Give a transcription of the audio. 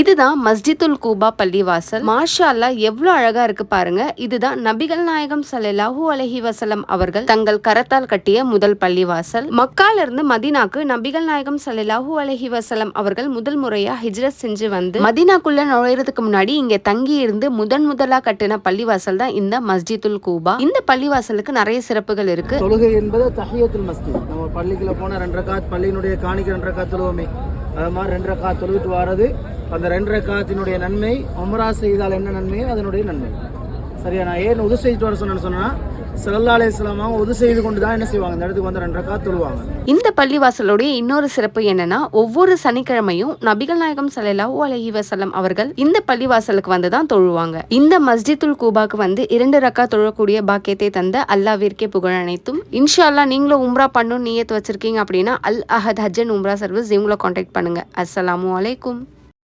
இதுதான் மஸ்ஜித்துல் கூபா பள்ளிவாசல். மாஷா அல்லாஹ் எவ்வளவு அழகா இருக்கு பாருங்க. இதுதான் நபிகள் நாயகம் ஸல்லல்லாஹு அலஹி வசலம் அவர்கள் தங்கள் கரத்தால் கட்டிய முதல் பள்ளிவாசல். மக்கால இருந்து மதீனாக்கு நபிகள் நாயகம் ஸல்லல்லாஹு அலஹி வசலம் அவர்கள் முதல் முறையா ஹிஜ்ரத் செஞ்சு வந்து மதினாக்குள்ள நுழையறதுக்கு முன்னாடி இங்க தங்கி இருந்து முதன் முதலா கட்டின பள்ளிவாசல் தான் இந்த மஸ்ஜித்துல் கூபா. இந்த பள்ளிவாசலுக்கு நிறைய சிறப்புகள் இருக்கு. தொழுகை என்பது தஹியத்துல் மஸ்ஜித். நம்ம பள்ளிக்குள்ள போன ரெண்டரை ரக்காத் பள்ளியினுடைய காணிக்க ரெண்டரை ரக்காத் தொழுவோமே. அது மாதிரி ரெண்டரை ரக்காத் தொழுவிட்டு வர்றது அந்த ரெண்டு ரக்காத்தினுடைய நன்மை உமரா செய்தால் என்ன நன்மையோ அதனுடைய நன்மை. சரியா? நான் ஏன் உது செய்துட்டு வர சொன்னேன்னு சொன்னால் சல்லா அலையாம உது செய்து கொண்டு தான் என்ன செய்வாங்க? இந்த இடத்துக்கு வந்து ரெண்டு ரக்கா தொழுவாங்க. இந்த பள்ளிவாசலுடைய இன்னொரு சிறப்பு என்னன்னா ஒவ்வொரு சனிக்கிழமையும் நபிகள் நாயகம் ஸல்லல்லாஹு அலஹி வசலம் அவர்கள் இந்த பள்ளிவாசலுக்கு வந்து தான் தொழுவாங்க. இந்த மஸ்ஜிதுல் கூபாக்கு வந்து இரண்டு ரக்கா தொழக்கூடிய பாக்கியத்தை தந்த அல்லாவிற்கே புகழ் அனைத்தும். இன்ஷா அல்லாஹ் நீங்களும் உம்ரா பண்ணும் நியத் வச்சிருக்கீங்க அப்படின்னா அல் அஹத் ஹஜ்ஜன் உம்ரா சர்வீஸ் இவங்கள காண்டாக்ட் பண்ணுங்க. அஸ்ஸலாமு அலைக்கும்.